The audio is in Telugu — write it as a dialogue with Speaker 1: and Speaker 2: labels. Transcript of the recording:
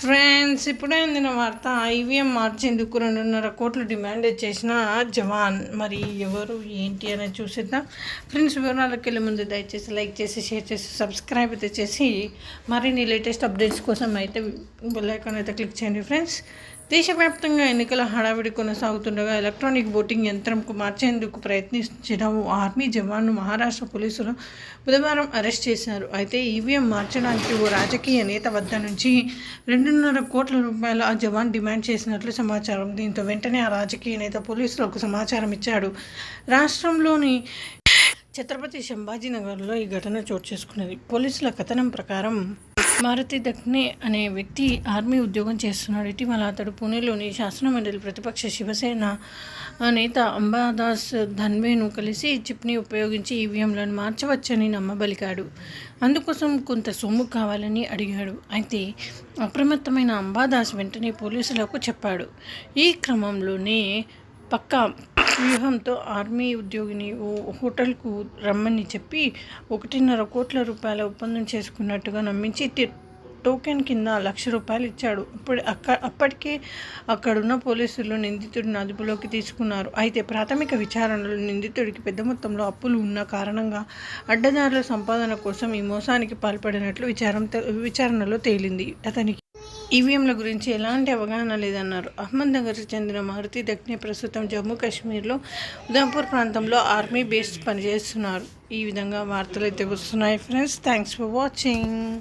Speaker 1: ఫ్రెండ్స్ ఇప్పుడే అందిన వార్త ఐవీఎం మార్చేందుకు రెండున్నర కోట్లు డిమాండ్ చేసిన జవాన్? మరి ఎవరు ఏంటి అనేది చూసేద్దాం. ఫ్రెండ్స్ వివరాలకు వెళ్ళే ముందు దయచేసి లైక్ చేసి షేర్ చేసి సబ్స్క్రైబ్ అయితే చేసి మరిన్ని లేటెస్ట్ అప్డేట్స్ కోసం అయితే బెల్ ఐకాన్ అయితే క్లిక్ చేయండి ఫ్రెండ్స్ దేశవ్యాప్తంగా ఎన్నికల హడావిడి కొనసాగుతుండగా ఎలక్ట్రానిక్ ఓటింగ్ యంత్రంకు మార్చేందుకు ప్రయత్నించిన ఓ ఆర్మీ జవాన్ను మహారాష్ట్ర పోలీసులు బుధవారం అరెస్ట్ చేశారు. అయితే ఈవీఎం మార్చడానికి ఓ రాజకీయ నేత వద్ద నుంచి రెండున్నర కోట్ల రూపాయలు ఆ జవాన్ డిమాండ్ చేసినట్లు సమాచారం. దీంతో వెంటనే ఆ రాజకీయ నేత పోలీసులకు సమాచారం ఇచ్చాడు. రాష్ట్రంలోని ఛత్రపతి సంభాజీనగర్లో ఈ ఘటన చోటు చేసుకున్నది. పోలీసుల కథనం ప్రకారం మారుతి దక్నే అనే వ్యక్తి ఆర్మీ ఉద్యోగం చేస్తున్నాడు. ఇటీవల అతడు పూణేలోని శాసనమండలి ప్రతిపక్ష శివసేన నేత అంబాదాస్ ధన్వేను కలిసి చిప్ని ఉపయోగించి ఈవీఎంలను మార్చవచ్చని నమ్మబలికాడు. అందుకోసం కొంత సొమ్ము కావాలని అడిగాడు. అయితే అప్రమత్తమైన అంబాదాస్ వెంటనే పోలీసులకు చెప్పాడు. ఈ క్రమంలోనే పక్కా వ్యూహంతో ఆర్మీ ఉద్యోగిని ఓ హోటల్కు రమ్మని చెప్పి ఒకటిన్నర కోట్ల రూపాయల ఒప్పందం చేసుకున్నట్టుగా నమ్మించి టోకెన్ కింద లక్ష రూపాయలు ఇచ్చాడు. ఇప్పుడు అక్క అప్పటికే అక్కడున్న పోలీసులు నిందితుడిని అదుపులోకి తీసుకున్నారు. అయితే ప్రాథమిక విచారణలో నిందితుడికి పెద్ద మొత్తంలో అప్పులు ఉన్న కారణంగా అడ్డదారుల సంపాదన కోసం ఈ మోసానికి పాల్పడినట్లు విచారం విచారణలో తేలింది. అతనికి ఈవీఎంల గురించి ఎలాంటి అవగాహన లేదన్నారు. అహ్మద్నగర్కి చెందిన మారుతి దక్ని ప్రస్తుతం జమ్మూ కాశ్మీర్లో ఉదంపూర్ ప్రాంతంలో ఆర్మీ బేస్ పనిచేస్తున్నారు. ఈ విధంగా వార్తలు అయితే వస్తున్నాయి ఫ్రెండ్స్. Thanks for watching.